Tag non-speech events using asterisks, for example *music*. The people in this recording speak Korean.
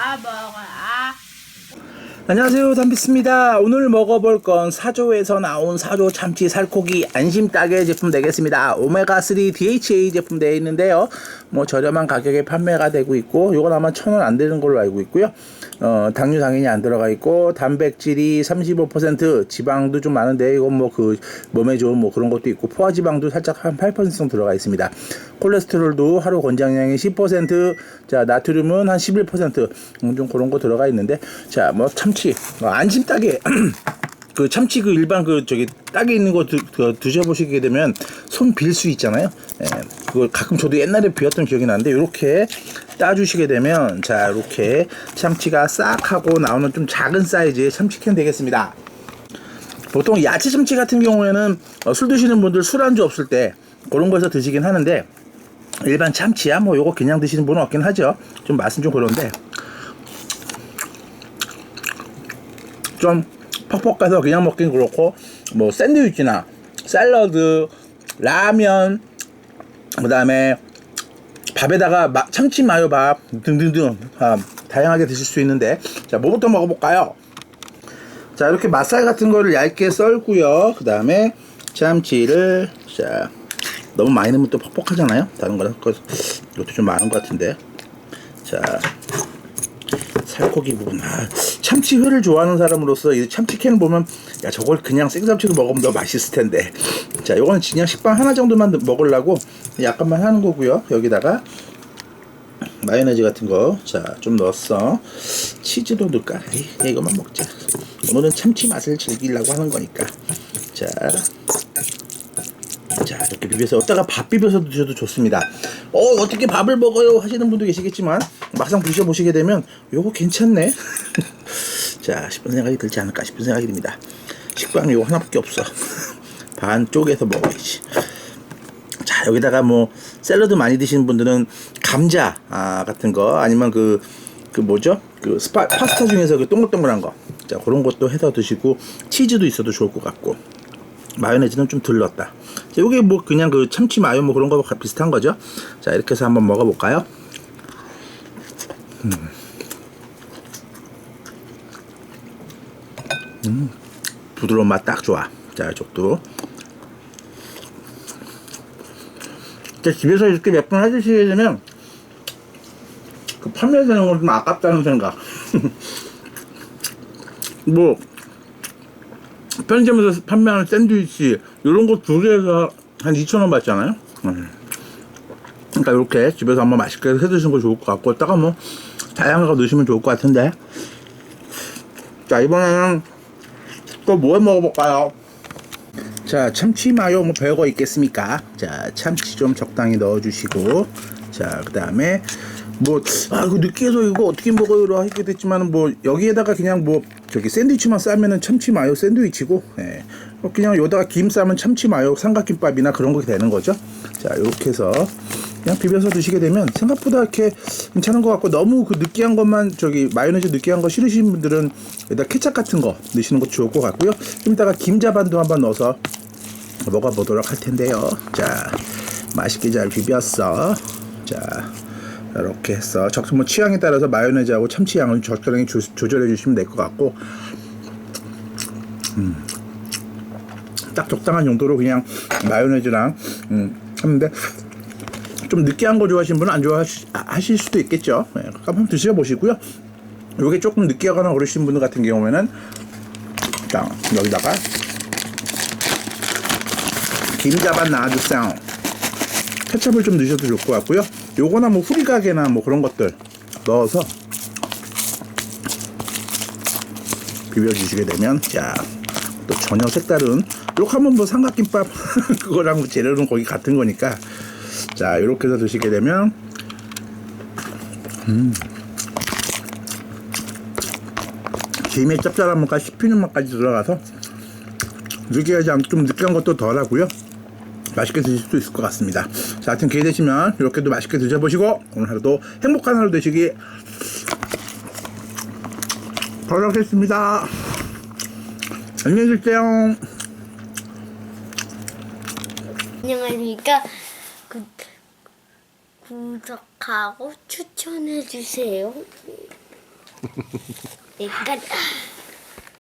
아 먹어 아 안녕하세요. 담비스입니다. 오늘 먹어볼 건 사조에서 나온 사조 참치 살코기 안심 따개 제품 되겠습니다. 오메가3 DHA 제품 되어 있는데요. 뭐 저렴한 가격에 판매가 되고 있고 요건 아마 천 원 안 되는 걸로 알고 있고요. 어, 당류 당연히 안 들어가 있고 단백질이 35% 지방도 좀 많은데 이건 뭐 그 몸에 좋은 뭐 그런 것도 있고 포화지방도 살짝 한8% 정도 들어가 있습니다. 콜레스테롤도 하루 권장량이 10%자 나트륨은 한 11% 음, 좀 그런 거 들어가 있는데 자뭐 참치 어, 안심 따개 *clears throat* 그 참치 그 일반 그 저기 딱에 있는 거 드, 그 드셔보시게 되면 손 빌 수 있잖아요. 예, 그걸 가끔 저도 옛날에 비웠던 기억이 나는데 이렇게 따주시게 되면 자 이렇게 참치가 싹 하고 나오는 좀 작은 사이즈의 참치캔 되겠습니다. 보통 야채 참치 같은 경우에는 어, 술 드시는 분들 술안주 없을 때 그런 거에서 드시긴 하는데 일반 참치야 뭐 요거 그냥 드시는 분은 없긴 하죠. 좀 맛은 좀 그런데 좀 퍽퍽 가서 그냥 먹긴 그렇고 뭐 샌드위치나 샐러드 라면 그 다음에 밥에다가 마- 참치 마요밥 등등등 아, 다양하게 드실 수 있는데 자 뭐부터 먹어볼까요? 자 이렇게 맛살 같은 거를 얇게 썰고요. 그 다음에 참치를 자 너무 많이 넣으면 또 퍽퍽하잖아요? 다른 거랑 그- 이것도 좀 많은 것 같은데. 자 살코기 부분 아, 참치회를 좋아하는 사람으로서 이 참치캔 보면 야 저걸 그냥 생삼치로 먹으면 더 맛있을 텐데. 자 요거는 그냥 식빵 하나 정도만 먹으려고 약간만 하는 거고요. 여기다가 마요네즈 같은 거 자 좀 넣었어. 치즈도 넣을까? 이것만 먹자. 오늘은 참치 맛을 즐기려고 하는 거니까. 자자 비벼서 어디다가 밥 비벼서 드셔도 좋습니다. 어 어떻게 밥을 먹어요? 하시는 분도 계시겠지만 막상 드셔 보시게 되면 요거 괜찮네. *laughs* 자 싶은 생각이 들지 않을까 싶은 생각이 듭니다. 식빵 요거 하나밖에 없어. *laughs* 반 쪼개서 먹어야지. 자 여기다가 뭐 샐러드 많이 드시는 분들은 감자 아, 같은 거 아니면 그그 뭐죠? 그 스파 파스타 중에서 그 동글동글한 거 자 그런 것도 해서 드시고 치즈도 있어도 좋을 것 같고 마요네즈는 좀 들렀다. 자, 요게 뭐 그냥 그 참치 마요 뭐 그런 거 비슷한 거죠. 자, 이렇게 해서 한번 먹어볼까요? 음, 음, 부드러운 맛 딱 좋아. 자, 이쪽도. 자, 집에서 이렇게 몇 번 해주시게 되면 그 판매되는 건 좀 아깝다는 생각. *laughs* 뭐 편의점에서 판매하는 샌드위치 이런 거 두 개에서 한 2,000원 받잖아요. 음. 그러니까 이렇게 집에서 한번 맛있게 해 드시는 거 좋을 것 같고 따가 뭐 다양한 거 넣으시면 좋을 것 같은데 자 이번에는 또 뭐 해 먹어볼까요? 자 참치 마요 뭐 별거 있겠습니까? 자 참치 좀 적당히 넣어주시고 자 그 다음에 뭐아 그 느끼해서 이거 어떻게 먹어요로 하게 됐지만 뭐 여기에다가 그냥 뭐 저기 샌드위치만 싸면은 참치 마요 샌드위치고 예. 어, 그냥 여기다가 김 싸면 참치 마요 삼각김밥이나 그런 거 되는 거죠 자 이렇게 해서 그냥 비벼서 드시게 되면 생각보다 이렇게 괜찮은 것 같고 너무 그 느끼한 것만 저기 마요네즈 느끼한 거 싫으신 분들은 여기다 케찹 같은 거 넣으시는 것도 좋을 것 같고요 좀 이따가 김자반도 한번 넣어서 먹어보도록 할 텐데요. 자, 맛있게 잘 비볐어. 자, 이렇게 해서 적 뭐 취향에 따라서 마요네즈하고 참치 양을 적절하게 조, 조절해 주시면 될 것 같고, 음, 딱 적당한 용도로 그냥 마요네즈랑 음, 하는데 좀 느끼한 거 좋아하시는 분은 안 좋아하실 수도 있겠죠. 네, 한번 드셔보시고요. 요게 조금 느끼하거나 그러신 분들 같은 경우에는 자 여기다가 김자반 놔주세요. 케첩을 좀 넣으셔도 좋을 것 같고요. 요거나 뭐 후리가게나 뭐 그런 것들 넣어서 비벼주시게 되면 자또 전혀 색다른 이렇게 하면 뭐 삼각김밥 *laughs* 그거랑 뭐 재료는 거의 같은 거니까 자 이렇게 해서 드시게 되면 김의 짭짤한 맛과 씹히는 맛까지 들어가서 느끼하지 않고 좀 느끼한 것도 덜하고요. 맛있게 드실 수 있을 것 같습니다. 자, 하여튼 기회 되시면 이렇게도 맛있게 드셔보시고 오늘 하루도 행복한 하루 되시기 바라겠습니다. 안녕히 계세요. 안녕하십니까 구, 구독하고 추천해 주세요 *laughs* 약간